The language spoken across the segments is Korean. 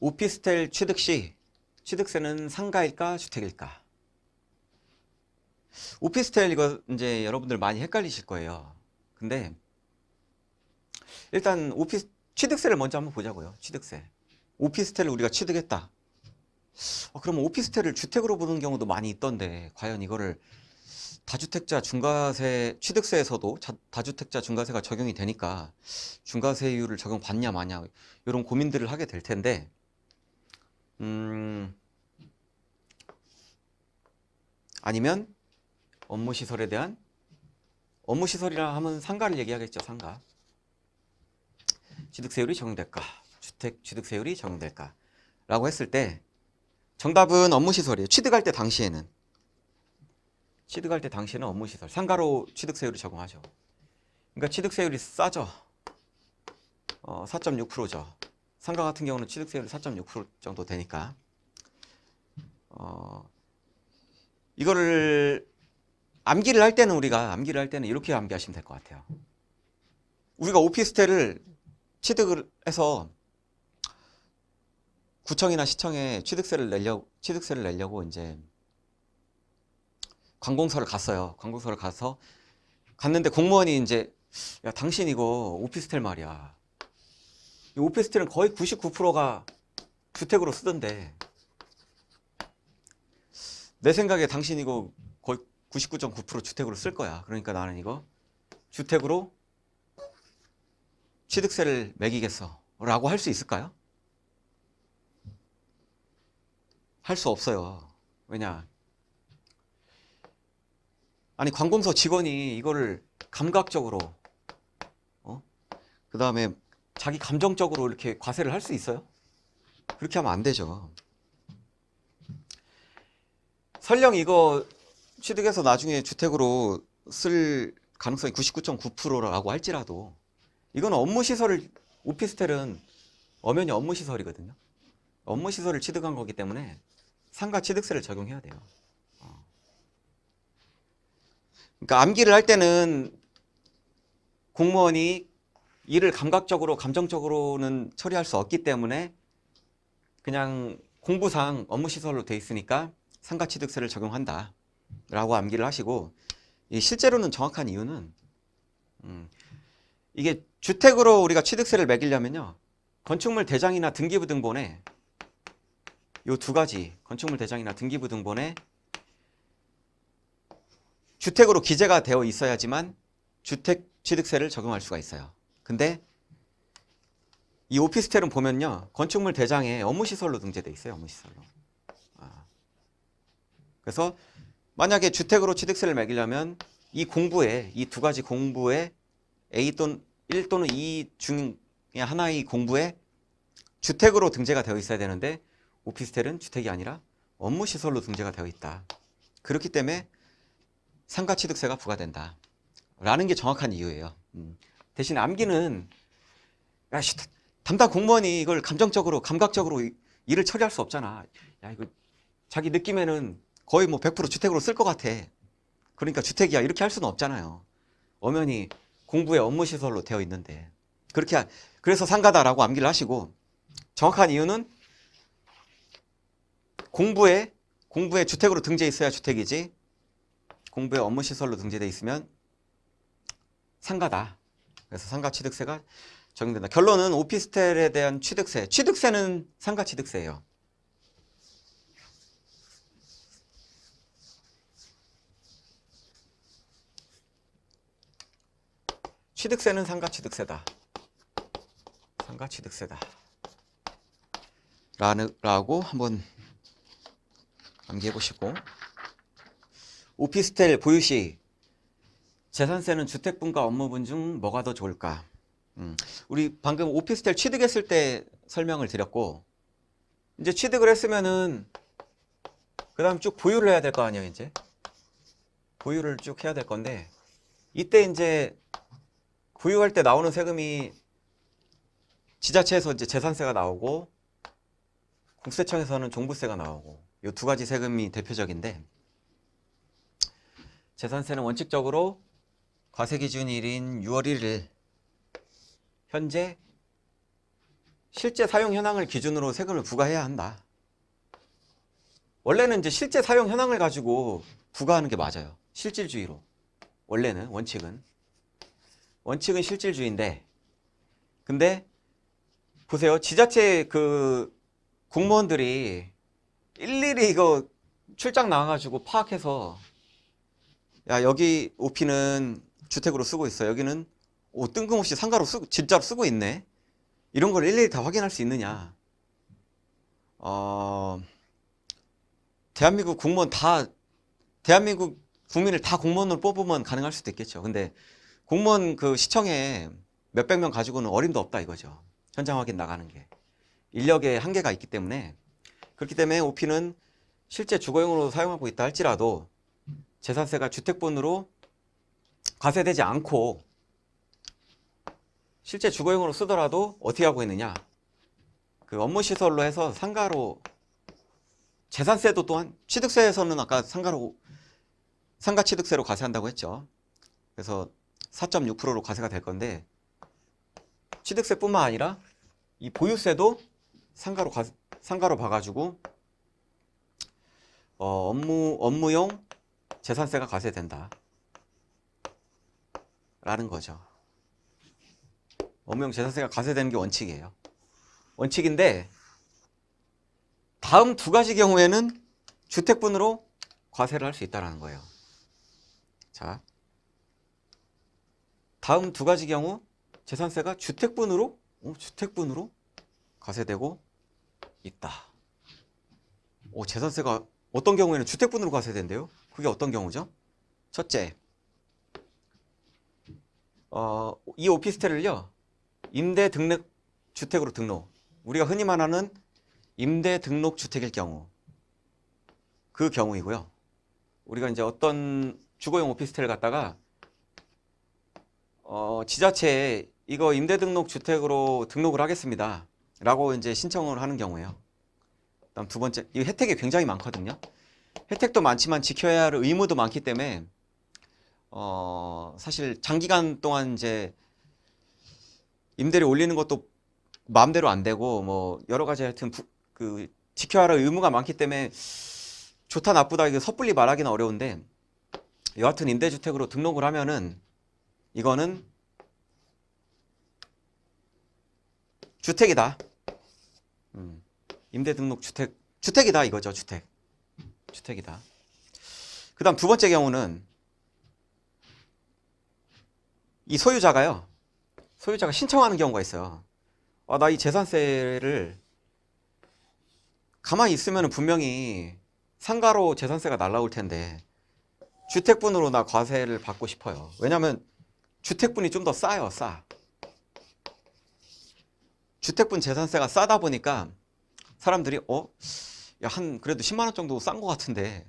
오피스텔 취득 시 취득세는 상가일까 주택일까? 오피스텔 이거 이제 여러분들 많이 헷갈리실 거예요. 근데 일단 오피스 취득세를 먼저 한번 보자고요. 취득세. 오피스텔을 우리가 취득했다. 어, 그러면 오피스텔을 주택으로 보는 경우도 많이 있던데 과연 이거를 다주택자 중과세 취득세에서도 자- 다주택자 중과세가 적용이 되니까 중과세율을 적용받냐 마냐 이런 고민들을 하게 될 텐데 음. 아니면 업무 시설에 대한 업무 시설이라 하면 상가를 얘기하겠죠 상가. 취득세율이 적용될까? 주택 취득세율이 적용될까? 라고 했을 때 정답은 업무 시설이에요. 취득할 때 당시에는. 취득할 때 당시에는 업무 시설. 상가로 취득세율을 적용하죠. 그러니까 취득세율이 싸죠. 어, 4.6%죠 상가 같은 경우는 취득세율이 4.6% 정도 되니까 어, 이거를 암기를 할 때는 우리가 암기를 할 때는 이렇게 암기하시면 될 것 같아요. 우리가 오피스텔을 취득을 해서 구청이나 시청에 취득세를 내려고 취득세를 내려고 이제 관공서를 갔어요. 관공서를 가서 갔는데 공무원이 이제 야 당신 이거 오피스텔 말이야. 이 오피스텔은 거의 99%가 주택으로 쓰던데 내 생각에 당신 이거 거의 99.9% 주택으로 쓸 거야. 그러니까 나는 이거 주택으로 취득세를 매기겠어. 라고 할 수 있을까요? 할 수 없어요. 왜냐? 아니, 관공서 직원이 이거를 감각적으로, 어? 그 다음에 자기 감정적으로 이렇게 과세를 할 수 있어요? 그렇게 하면 안 되죠. 설령 이거 취득해서 나중에 주택으로 쓸 가능성이 99.9%라고 할지라도 이건 업무 시설을 오피스텔은 엄연히 업무 시설이거든요. 업무 시설을 취득한 거기 때문에 상가 취득세를 적용해야 돼요. 어. 그러니까 암기를 할 때는 공무원이 일을 감각적으로 감정적으로는 처리할 수 없기 때문에 그냥 공부상 업무 시설로 돼 있으니까 상가 취득세를 적용한다. 라고 암기를 하시고 이 실제로는 정확한 이유는 음, 이게 주택으로 우리가 취득세를 매기려면요 건축물 대장이나 등기부 등본에 요 두 가지 건축물 대장이나 등기부 등본에 주택으로 기재가 되어 있어야지만 주택 취득세를 적용할 수가 있어요. 근데 이 오피스텔은 보면요 건축물 대장에 업무시설로 등재돼 있어요. 업무시설로. 아. 그래서 만약에 주택으로 취득세를 매기려면 이 공부에 이 두 가지 공부에 A 또는 1 또는 2 중에 하나의 공부에 주택으로 등재가 되어 있어야 되는데 오피스텔은 주택이 아니라 업무 시설로 등재가 되어 있다. 그렇기 때문에 상가 취득세가 부과된다. 라는 게 정확한 이유예요. 음. 대신 암기는 야, 씨, 담당 공무원이 이걸 감정적으로 감각적으로 이- 일을 처리할 수 없잖아. 야, 이거 자기 느낌에는 거의 뭐 100% 주택으로 쓸 것 같아. 그러니까 주택이야. 이렇게 할 수는 없잖아요. 엄연히 공부의 업무 시설로 되어 있는데. 그렇게, 하- 그래서 상가다라고 암기를 하시고, 정확한 이유는 공부에, 공부에 주택으로 등재 있어야 주택이지, 공부의 업무 시설로 등재돼 있으면 상가다. 그래서 상가 취득세가 적용된다. 결론은 오피스텔에 대한 취득세. 취득세는 상가 취득세예요. 취득세는 상가 취득세다. 상가 취득세다. 라고 한번 암기해 보시고. 오피스텔 보유 시 재산세는 주택분과 업무분 중 뭐가 더 좋을까? 음, 우리 방금 오피스텔 취득했을 때 설명을 드렸고, 이제 취득을 했으면은, 그 다음 쭉 보유를 해야 될 거 아니에요, 이제? 보유를 쭉 해야 될 건데, 이때 이제 보유할 때 나오는 세금이 지자체에서 이제 재산세가 나오고 국세청에서는 종부세가 나오고 이 두 가지 세금이 대표적인데 재산세는 원칙적으로 과세 기준일인 6월 1일 현재 실제 사용 현황을 기준으로 세금을 부과해야 한다. 원래는 이제 실제 사용 현황을 가지고 부과하는 게 맞아요. 실질주의로. 원래는 원칙은 원칙은 실질주의인데 근데 보세요. 지자체 그 공무원들이 일일이 이거 출장 나와가지고 파악해서 야 여기 오피는 주택으로 쓰고 있어. 여기는 오 뜬금없이 상가로 쓰고 진짜로 쓰고 있네. 이런 걸 일일이 다 확인할 수 있느냐? 어 대한민국 공무원 다 대한민국 국민을 다 공무원으로 뽑으면 가능할 수도 있겠죠. 근데 공무원 그 시청에 몇백 명 가지고는 어림도 없다 이거죠. 현장 확인 나가는 게. 인력의 한계가 있기 때문에 그렇기 때문에 오피는 실제 주거용으로 사용하고 있다 할지라도 재산세가 주택분으로 과세되지 않고 실제 주거용으로 쓰더라도 어떻게 하고 있느냐 그 업무시설로 해서 상가로 재산세도 또한 취득세에서는 아까 상가로 상가 취득세로 과세한다고 했죠 그래서 4.6%로 과세가 될 건데 취득세뿐만 아니라 이 보유세도 상가로 과, 상가로 봐가지고 어, 업무 업무용 재산세가 과세된다. 라는 거죠. 업무용 재산세가 과세되는 게 원칙이에요. 원칙인데 다음 두 가지 경우에는 주택분으로 과세를 할 수 있다라는 거예요. 자, 다음 두 가지 경우 재산세가 주택분으로 어, 주택분으로 과세되고 있다. 오, 재산세가 어떤 경우에는 주택분으로 과세된대요. 그게 어떤 경우죠? 첫째, 어, 이 오피스텔을요, 임대 등록 주택으로 등록. 우리가 흔히 말하는 임대 등록 주택일 경우, 그 경우이고요. 우리가 이제 어떤 주거용 오피스텔을 갖다가 어, 지자체에 이거 임대 등록 주택으로 등록을 하겠습니다. 라고 이제 신청을 하는 경우예요. 그다음 두 번째, 이 혜택이 굉장히 많거든요. 혜택도 많지만 지켜야 할 의무도 많기 때문에 어, 사실 장기간 동안 이제 임대료 올리는 것도 마음대로 안 되고 뭐 여러 가지 하여튼 부, 그 지켜야 할 의무가 많기 때문에 좋다 나쁘다 이게 섣불리 말하기는 어려운데 여하튼 임대주택으로 등록을 하면은 이거는 주택이다. 음, 임대등록 주택 주택이다 이거죠 주택 주택이다. 그다음 두 번째 경우는 이 소유자가요 소유자가 신청하는 경우가 있어요. 아, 나 이 재산세를 가만히 있으면 분명히 상가로 재산세가 날라올 텐데 주택분으로 나 과세를 받고 싶어요. 왜냐하면 주택분이 좀 더 싸요, 싸. 주택분 재산세가 싸다 보니까 사람들이 어, 야, 한 그래도 10만 원 정도 싼 것 같은데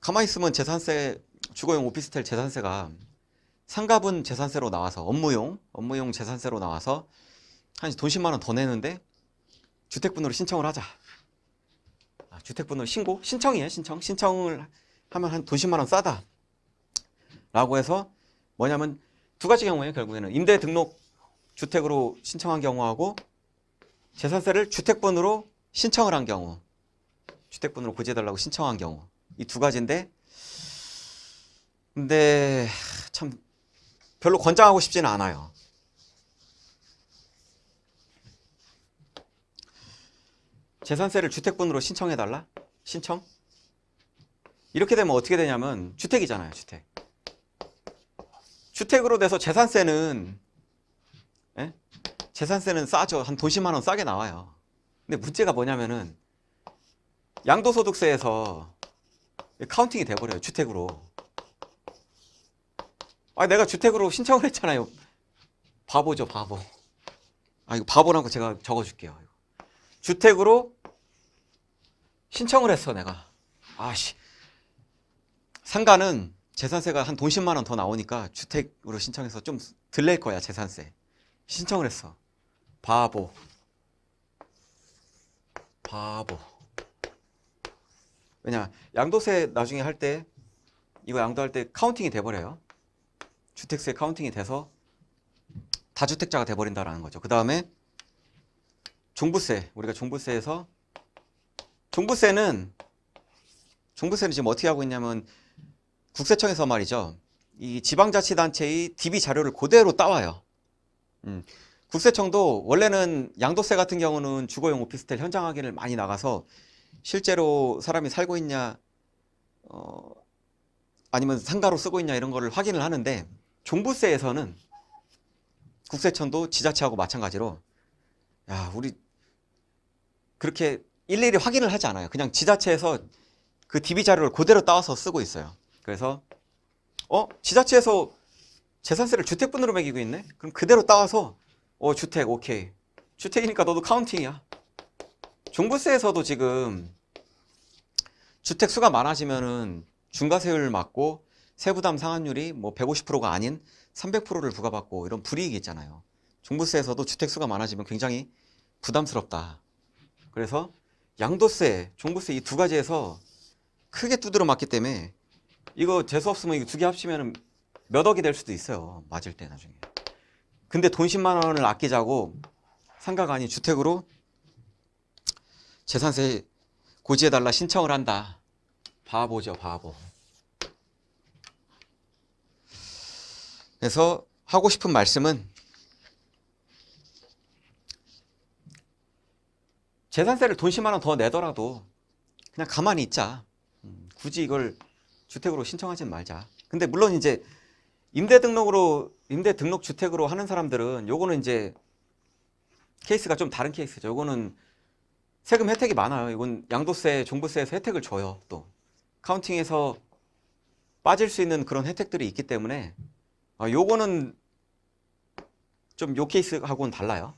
가만히 있으면 재산세 주거용 오피스텔 재산세가 상가분 재산세로 나와서 업무용 업무용 재산세로 나와서 한 돈 10만 원 더 내는데 주택분으로 신청을 하자. 아, 주택분으로 신고 신청이에요 신청 신청을 하면 한 돈 10만 원 싸다. 라고 해서 뭐냐면 두 가지 경우에요 결국에는 임대 등록 주택으로 신청한 경우하고 재산세를 주택분으로 신청을 한 경우 주택분으로 고지해달라고 신청한 경우 이 두 가지인데 근데 참 별로 권장하고 싶지는 않아요. 재산세를 주택분으로 신청해달라? 신청? 이렇게 되면 어떻게 되냐면 주택이잖아요, 주택. 주택으로 돼서 재산세는 예? 재산세는 싸죠. 한돈 10만 원 싸게 나와요. 근데 문제가 뭐냐면은 양도소득세에서 카운팅이 돼버려요. 주택으로. 아, 내가 주택으로 신청을 했잖아요. 바보죠, 바보. 아, 이거 바보라고 제가 적어줄게요. 주택으로 신청을 했어, 내가. 아씨. 상가는 재산세가 한 돈 10만 원 더 나오니까 주택으로 신청해서 좀덜낼 거야, 재산세. 신청을 했어. 바보. 바보. 왜냐, 양도세 나중에 할 때, 이거 양도할 때 카운팅이 돼버려요. 주택세 카운팅이 돼서 다주택자가 돼버린다라는 거죠. 그 다음에 종부세 우리가 종부세에서 종부세는 종부세는 지금 어떻게 하고 있냐면 국세청에서 말이죠. 이 지방자치단체의 DB 자료를 그대로 따와요. 음, 국세청도 원래는 양도세 같은 경우는 주거용 오피스텔 현장 확인을 많이 나가서 실제로 사람이 살고 있냐, 어, 아니면 상가로 쓰고 있냐 이런 거를 확인을 하는데 종부세에서는 국세청도 지자체하고 마찬가지로 야 우리 그렇게 일일이 확인을 하지 않아요. 그냥 지자체에서 그 DB 자료를 그대로 따와서 쓰고 있어요. 그래서 어 지자체에서 재산세를 주택분으로 매기고 있네. 그럼 그대로 따와서 어 주택 오케이. 주택이니까 너도 카운팅이야. 종부세에서도 지금 주택 수가 많아지면은 중과세율 맞고 세부담 상환율이 뭐 150%가 아닌 300%를 부과받고 이런 불이익이 있잖아요. 종부세에서도 주택 수가 많아지면 굉장히 부담스럽다. 그래서 양도세, 종부세 이 두 가지에서 크게 두드려 맞기 때문에 이거 재수 없으면 이거 두개 합치면 몇 억이 될 수도 있어요. 맞을 때 나중에. 근데 돈 10만 원을 아끼자고 상가가 아닌 주택으로 재산세 고지해달라 신청을 한다. 바보죠, 바보. 그래서 하고 싶은 말씀은 재산세를 돈 10만 원 더 내더라도 그냥 가만히 있자. 음, 굳이 이걸 주택으로 신청하지 말자. 근데 물론 이제 임대 등록으로 임대 등록 주택으로 하는 사람들은 요거는 이제 케이스가 좀 다른 케이스죠. 요거는 세금 혜택이 많아요. 이건 양도세, 종부세에서 혜택을 줘요. 또 카운팅에서 빠질 수 있는 그런 혜택들이 있기 때문에 아, 요거는 좀 요 케이스하고는 달라요.